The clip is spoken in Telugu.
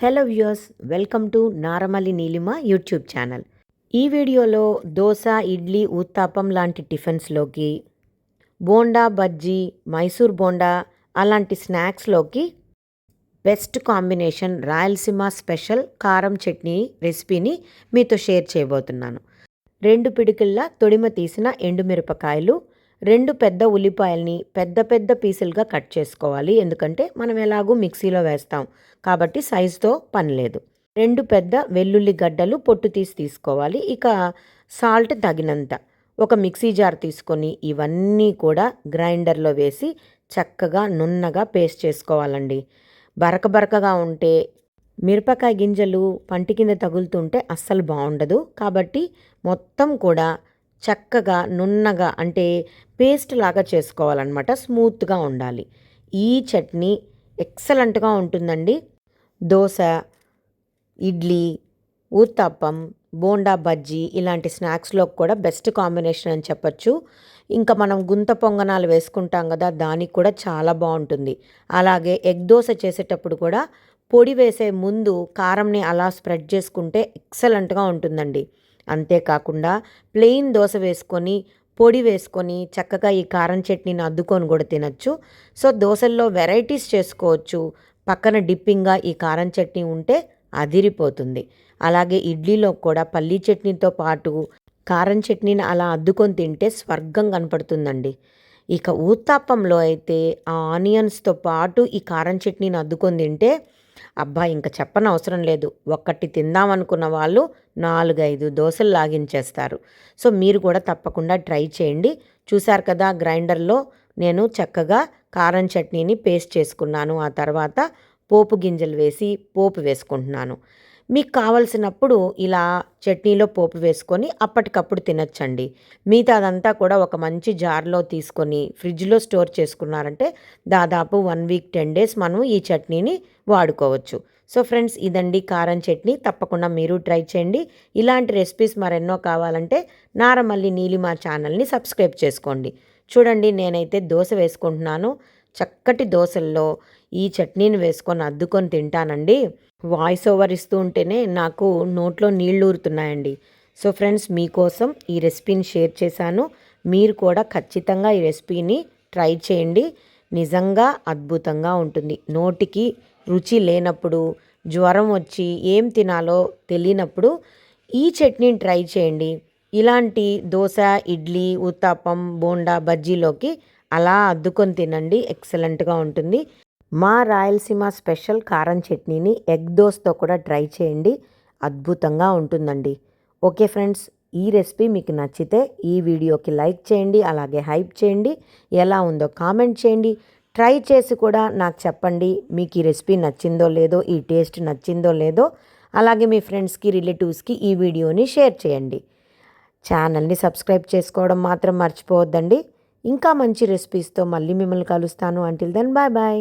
Hello viewers welcome to Naramalli Neelima YouTube channel ఈ వీడియోలో దోశ ఇడ్లీ ఉత్తాపం లాంటి టిఫిన్స్లోకి బోండా బజ్జీ మైసూర్ బోండా అలాంటి స్నాక్స్లోకి బెస్ట్ కాంబినేషన్ రాయలసీమ స్పెషల్ కారం చట్నీ రెసిపీని మీతో షేర్ చేయబోతున్నాను. రెండు పిడికిళ్ళ తొడిమ తీసిన ఎండుమిరపకాయలు రెండు పెద్ద ఉల్లిపాయల్ని పెద్ద పెద్ద పీసులుగా కట్ చేసుకోవాలి. ఎందుకంటే మనం ఎలాగూ మిక్సీలో వేస్తాం. కాబట్టి సైజుతో పని లేదు. రెండు పెద్ద వెల్లుల్లి గడ్డలు పొట్టు తీసి తీసుకోవాలి. ఇక సాల్ట్ తగినంత ఒక మిక్సీ జార్ తీసుకొని ఇవన్నీ కూడా గ్రైండర్లో వేసి చక్కగా నున్నగా పేస్ట్ చేసుకోవాలండి. బరక బరకగా ఉంటే మిరపకాయ గింజలు పంటి కింద తగులుతుంటే అస్సలు బాగుండదు. కాబట్టి మొత్తం కూడా చక్కగా నున్నగా అంటే పేస్ట్ లాగా చేసుకోవాలన్నమాట. స్మూత్గా ఉండాలి. ఈ చట్నీ ఎక్సలెంట్గా ఉంటుందండి. దోశ ఇడ్లీ ఊత్తప్పం బోండా బజ్జీ ఇలాంటి స్నాక్స్లో కూడా బెస్ట్ కాంబినేషన్ అని చెప్పచ్చు. ఇంకా మనం గుంత పొంగనాలు వేసుకుంటాం కదా దానికి కూడా చాలా బాగుంటుంది. అలాగే ఎగ్ దోశ చేసేటప్పుడు కూడా పొడి వేసే ముందు కారంని అలా స్ప్రెడ్ చేసుకుంటే ఎక్సలెంట్గా ఉంటుందండి. అంతేకాకుండా ప్లెయిన్ దోశ వేసుకొని పొడి వేసుకొని చక్కగా ఈ కారం చట్నీని అద్దుకొని కూడా తినచ్చు. సో దోశల్లో వెరైటీస్ చేసుకోవచ్చు. పక్కన డిప్పింగ్గా ఈ కారం చట్నీ ఉంటే అదిరిపోతుంది. అలాగే ఇడ్లీలో కూడా పల్లీ చట్నీతో పాటు కారం చట్నీని అలా అద్దుకొని తింటే స్వర్గం కనపడుతుందండి. ఇక ఊత్తాపంలో అయితే ఆ ఆనియన్స్తో పాటు ఈ కారం చట్నీని అద్దుకొని తింటే అబ్బా ఇంకా చెప్పనవసరం లేదు. ఒక్కటి తిందామనుకున్న వాళ్ళు నాలుగైదు దోశలు లాగించేస్తారు. సో మీరు కూడా తప్పకుండా ట్రై చేయండి. చూశారు కదా గ్రైండర్లో నేను చక్కగా కారం చట్నీని పేస్ట్ చేసుకున్నాను. ఆ తర్వాత పోపు గింజలు వేసి పోపు వేసుకుంటున్నాను. మీకు కావలసినప్పుడు ఇలా చట్నీలో పోపు వేసుకొని అప్పటికప్పుడు తినచ్చండి. మిగతా అదంతా కూడా ఒక మంచి జార్లో తీసుకొని ఫ్రిడ్జ్లో స్టోర్ చేసుకున్నారంటే దాదాపు వన్ వీక్ టెన్ డేస్ మనం ఈ చట్నీని వాడుకోవచ్చు. సో ఫ్రెండ్స్ ఇదండి కారం చట్నీ. తప్పకుండా మీరు ట్రై చేయండి. ఇలాంటి రెసిపీస్ మరెన్నో కావాలంటే నారమల్లి నీలిమా ఛానల్ని సబ్స్క్రైబ్ చేసుకోండి. చూడండి నేనైతే దోశ వేసుకుంటున్నాను. చక్కటి దోశల్లో ఈ చట్నీని వేసుకొని అద్దుకొని తింటానండి. వాయిస్ ఓవర్ ఇస్తూ ఉంటేనే నాకు నోట్లో నీళ్ళు ఊరుతున్నాయండి. సో ఫ్రెండ్స్ మీకోసం ఈ రెసిపీని షేర్ చేశాను. మీరు కూడా ఖచ్చితంగా ఈ రెసిపీని ట్రై చేయండి. నిజంగా అద్భుతంగా ఉంటుంది. నోటికి రుచి లేనప్పుడు జ్వరం వచ్చి ఏం తినాలో తెలియనప్పుడు ఈ చట్నీని ట్రై చేయండి. ఇలాంటి దోశ ఇడ్లీ ఉత్తాపం బోండా బజ్జీలోకి అలా అద్దుకొని తినండి ఎక్సలెంట్గా ఉంటుంది. మా రాయలసీమ స్పెషల్ కారం చట్నీని ఎగ్ దోస్తో కూడా ట్రై చేయండి అద్భుతంగా ఉంటుందండి. ఓకే ఫ్రెండ్స్ ఈ రెసిపీ మీకు నచ్చితే ఈ వీడియోకి లైక్ చేయండి అలాగే హైప్ చేయండి ఎలా ఉందో కామెంట్ చేయండి. ట్రై చేసి కూడా నాకు చెప్పండి మీకు ఈ రెసిపీ నచ్చిందో లేదో ఈ టేస్ట్ నచ్చిందో లేదో అలాగే మీ ఫ్రెండ్స్కి రిలేటివ్స్కి ఈ వీడియోని షేర్ చేయండి. ఛానల్ని సబ్స్క్రైబ్ చేసుకోవడం మాత్రం మర్చిపోవద్దండి. ఇంకా మంచి రెసిపీస్తో మళ్ళీ మిమ్మల్ని కలుస్తాను. Until then bye bye